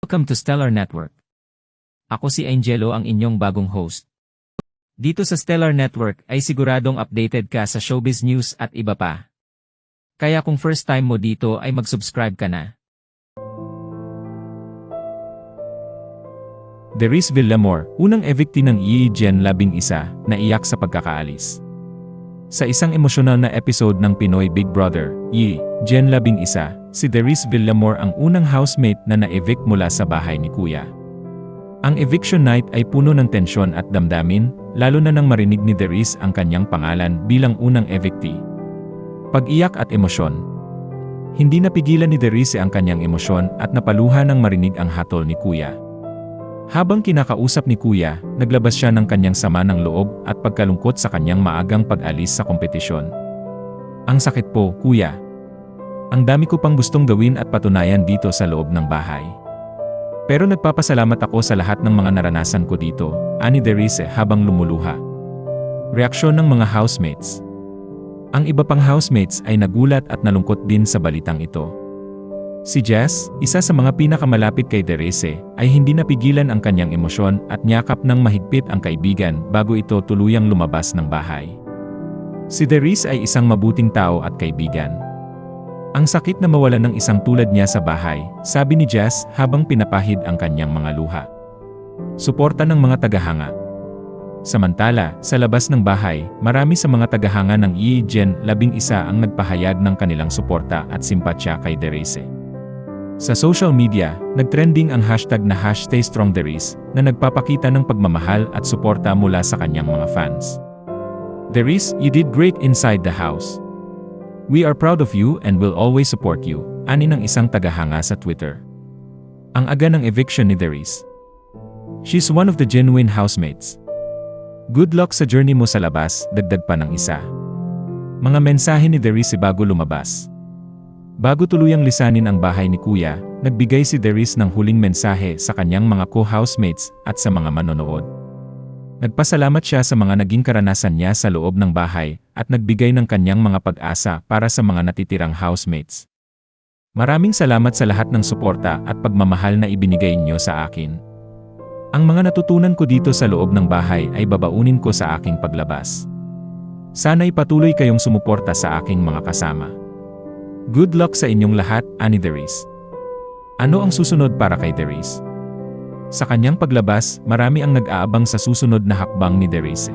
Welcome to Stellar Network. Ako si Angelo ang inyong bagong host. Dito sa Stellar Network ay siguradong updated ka sa showbiz news at iba pa. Kaya kung first time mo dito ay mag-subscribe ka na. Deris Villamor, unang evictee ng Yi Gen 11 na iyak sa pagkakaalis. Sa isang emosyonal na episode ng Pinoy Big Brother, Yi, Gen 11, si Deris Villamor ang unang housemate na na-evict mula sa bahay ni Kuya. Ang eviction night ay puno ng tensyon at damdamin, lalo na nang marinig ni Deris ang kanyang pangalan bilang unang evictee. Pag-iyak at emosyon. Hindi napigilan ni Deris ang kanyang emosyon at napaluha nang marinig ang hatol ni Kuya. Habang kinakausap ni Kuya, naglabas siya ng kanyang sama ng loob at pagkalungkot sa kanyang maagang pag-alis sa kompetisyon. Ang sakit po, Kuya. Ang dami ko pang gustong gawin at patunayan dito sa loob ng bahay. Pero nagpapasalamat ako sa lahat ng mga naranasan ko dito, ani Derice habang lumuluha. Reaksyon ng mga housemates. Ang iba pang housemates ay nagulat at nalungkot din sa balitang ito. Si Jess, isa sa mga pinakamalapit kay Derese, ay hindi napigilan ang kanyang emosyon at niyakap ng mahigpit ang kaibigan bago ito tuluyang lumabas ng bahay. Si Deris ay isang mabuting tao at kaibigan. Ang sakit na mawala ng isang tulad niya sa bahay, sabi ni Jess habang pinapahid ang kanyang mga luha. Suporta ng mga tagahanga. Samantala, sa labas ng bahay, marami sa mga tagahanga ng Yi Gen 11 ang nagpahayag ng kanilang suporta at simpatya kay Derese. Sa social media, nagtrending ang hashtag na #StayStrongDeris na nagpapakita ng pagmamahal at suporta mula sa kanyang mga fans. Deris, you did great inside the house. We are proud of you and will always support you, ani ng isang tagahanga sa Twitter. Ang aga ng eviction ni Deris. She's one of the genuine housemates. Good luck sa journey mo sa labas, dagdag pa ng isa. Mga mensahe ni Deris bago lumabas. Bago tuluyang lisanin ang bahay ni Kuya, nagbigay si Deris ng huling mensahe sa kanyang mga co-housemates at sa mga manonood. Nagpasalamat siya sa mga naging karanasan niya sa loob ng bahay at nagbigay ng kanyang mga pag-asa para sa mga natitirang housemates. Maraming salamat sa lahat ng suporta at pagmamahal na ibinigay niyo sa akin. Ang mga natutunan ko dito sa loob ng bahay ay babaunin ko sa aking paglabas. Sana'y patuloy kayong sumuporta sa aking mga kasama. Good luck sa inyong lahat, Ani Deris. Ano ang susunod para kay Deris? Sa kanyang paglabas, marami ang nag-aabang sa susunod na hakbang ni Deris.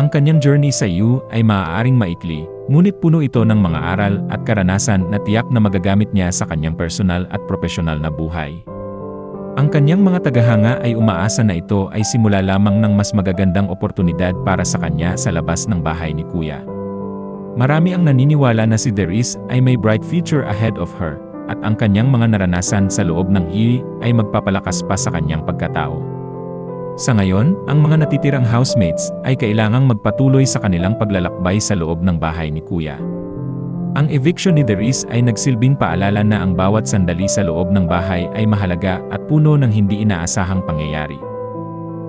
Ang kanyang journey sa EU ay maaaring maikli, ngunit puno ito ng mga aral at karanasan na tiyak na magagamit niya sa kanyang personal at profesional na buhay. Ang kanyang mga tagahanga ay umaasa na ito ay simula lamang ng mas magagandang oportunidad para sa kanya sa labas ng bahay ni Kuya. Marami ang naniniwala na si Deris ay may bright future ahead of her, at ang kanyang mga naranasan sa loob ng IE ay magpapalakas pa sa kanyang pagkatao. Sa ngayon, ang mga natitirang housemates ay kailangang magpatuloy sa kanilang paglalakbay sa loob ng bahay ni Kuya. Ang eviction ni Deris ay nagsilbing paalala na ang bawat sandali sa loob ng bahay ay mahalaga at puno ng hindi inaasahang pangyayari.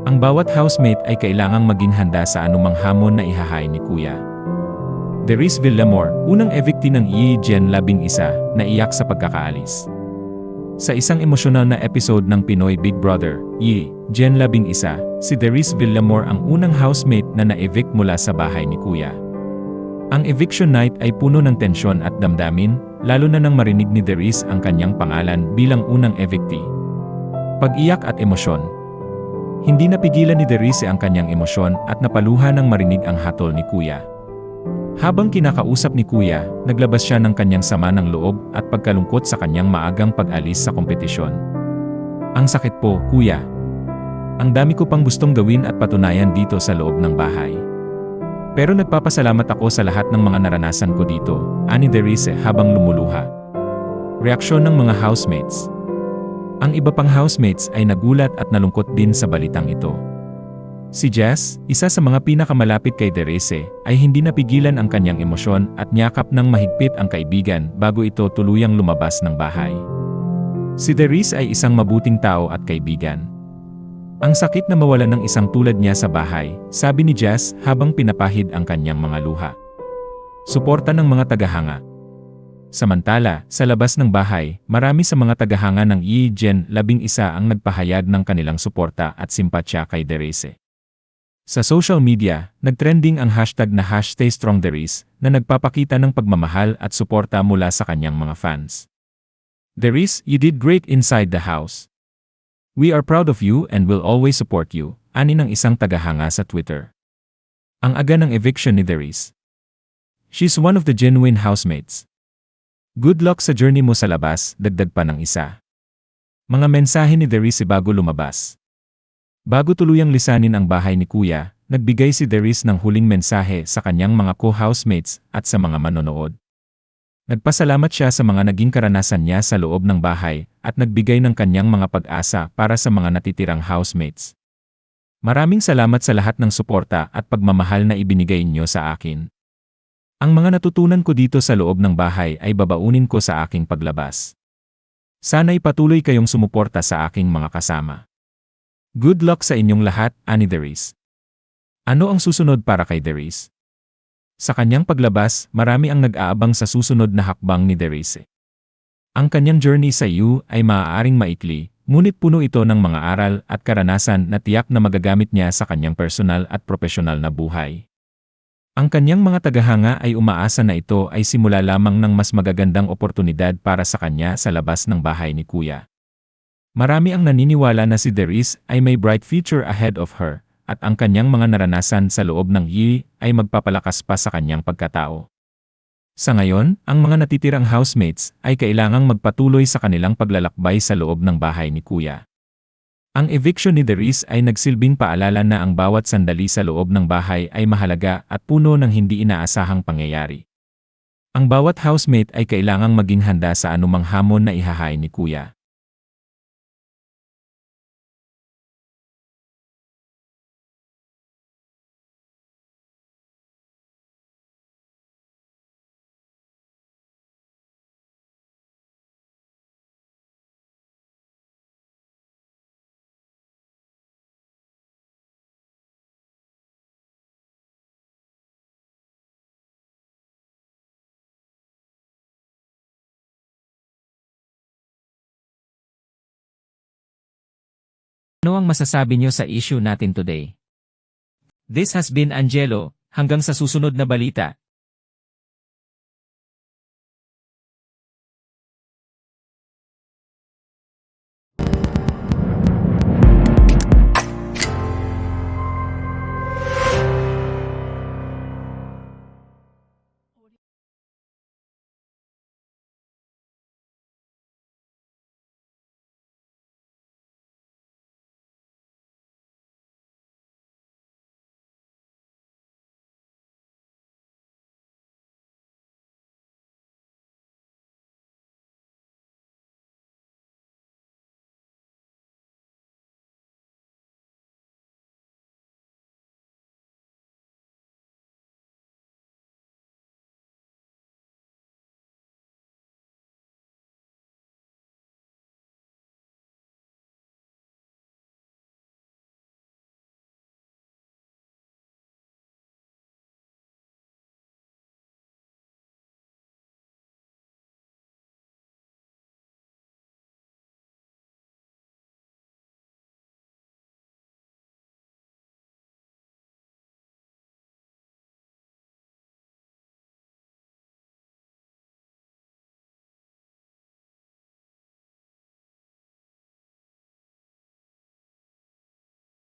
Ang bawat housemate ay kailangang maging handa sa anumang hamon na ihahay ni Kuya. Deris Villamor, unang evictee ng Yi Gen 11 na iyak sa pagkakaalis. Sa isang emosyonal na episode ng Pinoy Big Brother, Yi, Gen 11, si Deris Villamor ang unang housemate na na-evict mula sa bahay ni Kuya. Ang eviction night ay puno ng tensyon at damdamin, lalo na nang marinig ni Deris ang kanyang pangalan bilang unang evictee. Pag-iyak at emosyon. Hindi napigilan ni Deris ang kanyang emosyon at napaluha nang marinig ang hatol ni Kuya. Habang kinakausap ni Kuya, naglabas siya ng kanyang sama ng loob at pagkalungkot sa kanyang maagang pag-alis sa kompetisyon. Ang sakit po, Kuya. Ang dami ko pang gustong gawin at patunayan dito sa loob ng bahay. Pero nagpapasalamat ako sa lahat ng mga naranasan ko dito, ani Derise habang lumuluha. Reaksyon ng mga housemates. Ang iba pang housemates ay nagulat at nalungkot din sa balitang ito. Si Jess, isa sa mga pinakamalapit kay Derese, ay hindi napigilan ang kanyang emosyon at niyakap ng mahigpit ang kaibigan bago ito tuluyang lumabas ng bahay. Si Deris ay isang mabuting tao at kaibigan. Ang sakit na mawala ng isang tulad niya sa bahay, sabi ni Jess habang pinapahid ang kanyang mga luha. Suporta ng mga tagahanga. Samantala, sa labas ng bahay, marami sa mga tagahanga ng Yi Gen 11 ang nagpahayag ng kanilang suporta at simpatya kay Derese. Sa social media, nagtrending ang hashtag na #StayStrongDeris na nagpapakita ng pagmamahal at suporta mula sa kanyang mga fans. Deris, you did great inside the house. We are proud of you and will always support you, ani ng isang tagahanga sa Twitter. Ang aga ng eviction ni Deris. She's one of the genuine housemates. Good luck sa journey mo sa labas, dagdag pa ng isa. Mga mensahe ni Deris bago lumabas. Bago tuluyang lisanin ang bahay ni Kuya, nagbigay si Deris ng huling mensahe sa kanyang mga co-housemates at sa mga manonood. Nagpasalamat siya sa mga naging karanasan niya sa loob ng bahay at nagbigay ng kanyang mga pag-asa para sa mga natitirang housemates. Maraming salamat sa lahat ng suporta at pagmamahal na ibinigay niyo sa akin. Ang mga natutunan ko dito sa loob ng bahay ay babaunin ko sa aking paglabas. Sana'y patuloy kayong sumuporta sa aking mga kasama. Good luck sa inyong lahat, Ani Deris. Ano ang susunod para kay Deris? Sa kanyang paglabas, marami ang nag-aabang sa susunod na hakbang ni Deris. Ang kanyang journey sa EU ay maaaring maikli, ngunit puno ito ng mga aral at karanasan na tiyak na magagamit niya sa kanyang personal at profesional na buhay. Ang kanyang mga tagahanga ay umaasa na ito ay simula lamang ng mas magagandang oportunidad para sa kanya sa labas ng bahay ni Kuya. Marami ang naniniwala na si Deris ay may bright future ahead of her, at ang kanyang mga naranasan sa loob ng Yi ay magpapalakas pa sa kanyang pagkatao. Sa ngayon, ang mga natitirang housemates ay kailangang magpatuloy sa kanilang paglalakbay sa loob ng bahay ni Kuya. Ang eviction ni Deris ay nagsilbing paalala na ang bawat sandali sa loob ng bahay ay mahalaga at puno ng hindi inaasahang pangyayari. Ang bawat housemate ay kailangang maging handa sa anumang hamon na ihahay ni Kuya. Ano ang masasabi niyo sa issue natin today? This has been Angelo, hanggang sa susunod na balita,